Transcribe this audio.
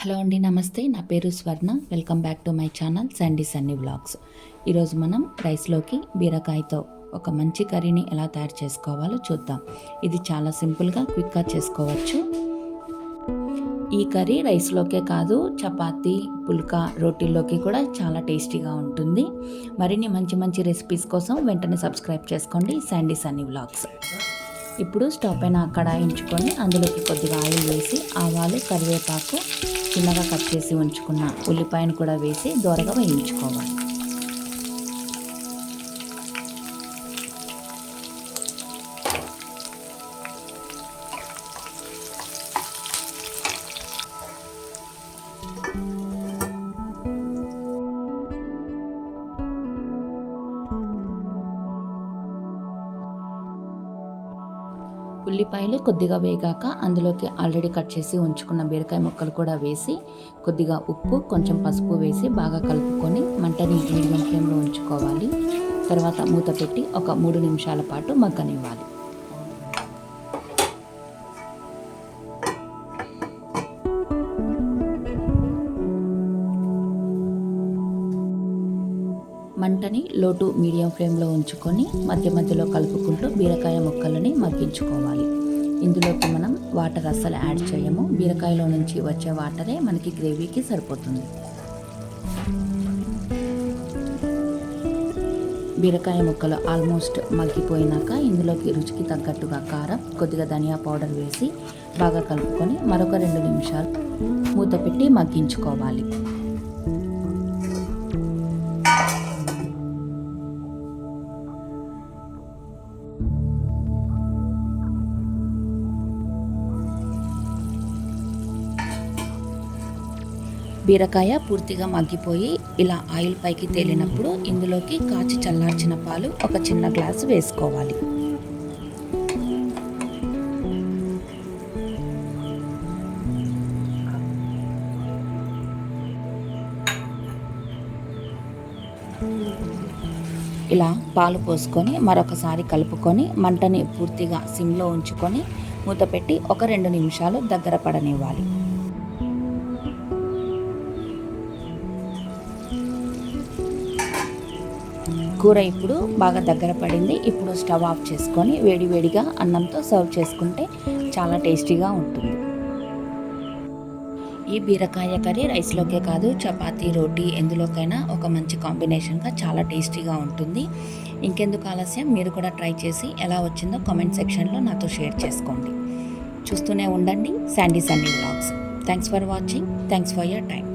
Hello అండి నమస్తే. నా పేరు Swarna. Welcome back to my channel Sandy Sunny blogs ఈరోజు మనం రైస్లోకి బీరకాయతో ఒక మంచి కర్రీని ఎలా తయారు చేసుకోవాలో చూద్దాం. ఇది చాలా సింపుల్గా క్విక్గా చేసుకోవచ్చు. ఈ కర్రీ రైస్లోకే కాదు చపాతి పుల్కా రోటీల్లోకి కూడా చాలా టేస్టీగా ఉంటుంది. మరిన్ని మంచి మంచి రెసిపీస్ కోసం వెంటనే సబ్స్క్రైబ్ చేసుకోండి శాండీ సన్నీ వ్లాగ్స్. ఇప్పుడు స్టవ్ పైన కడాయించుకొని అందులోకి కొద్దిగా ఆయిల్ వేసి ఆవాలు కరివేపాకు చిన్నగా కట్ చేసి ఉంచుకున్న ఉల్లిపాయను కూడా వేసి దోరగా వేయించుకోవాలి. ఉల్లిపాయలు కొద్దిగా వేగాక అందులోకి ఆల్రెడీ కట్ చేసి ఉంచుకున్న బీరకాయ ముక్కలు కూడా వేసి కొద్దిగా ఉప్పు కొంచెం పసుపు వేసి బాగా కలుపుకొని మంటని మీడియం ఫ్లేమ్లో ఉంచుకోవాలి. తర్వాత మూత పెట్టి ఒక మూడు నిమిషాల పాటు మగ్గనివ్వాలి. మంటని లో టు మీడియం ఫ్లేమ్లో ఉంచుకొని మధ్య మధ్యలో కలుపుకుంటూ బీరకాయ ముక్కలని మగ్గించుకోవాలి. ఇందులోకి మనం వాటర్ అస్సలు యాడ్ చేయము. బీరకాయలో నుంచి వచ్చే వాటరే మనకి గ్రేవీకి సరిపోతుంది. బీరకాయ ముక్కలు ఆల్మోస్ట్ మగ్గిపోయినాక ఇందులోకి రుచికి తగ్గట్టుగా కారం కొద్దిగా ధనియా పౌడర్ వేసి బాగా కలుపుకొని మరొక రెండు నిమిషాలు మూత పెట్టి మగ్గించుకోవాలి. బీరకాయ పూర్తిగా మగ్గిపోయి ఇలా ఆయిల్ పైకి తేలినప్పుడు ఇందులోకి కాచి చల్లార్చిన పాలు ఒక చిన్న గ్లాసు వేసుకోవాలి. ఇలా పాలు పోసుకొని మరొకసారి కలుపుకొని మంటని పూర్తిగా సిమ్లో ఉంచుకొని మూత పెట్టి ఒక రెండు నిమిషాలు దగ్గర పడనివ్వాలి. కూర ఇప్పుడు బాగా దగ్గర పడింది. ఇప్పుడు స్టవ్ ఆఫ్ చేసుకొని వేడివేడిగా అన్నంతో సర్వ్ చేసుకుంటే చాలా టేస్టీగా ఉంటుంది. ఈ బీరకాయ కర్రీ రైస్లోకే కాదు చపాతీ రోటీ ఎందులోకైనా ఒక మంచి కాంబినేషన్గా చాలా టేస్టీగా ఉంటుంది. ఇంకెందుకు ఆలస్యం? మీరు కూడా ట్రై చేసి ఎలా వచ్చిందో కామెంట్ సెక్షన్లో నాతో షేర్ చేసుకోండి. చూస్తూనే ఉండండి. Sandy Sunny blogs thanks for watching. Thanks for your time.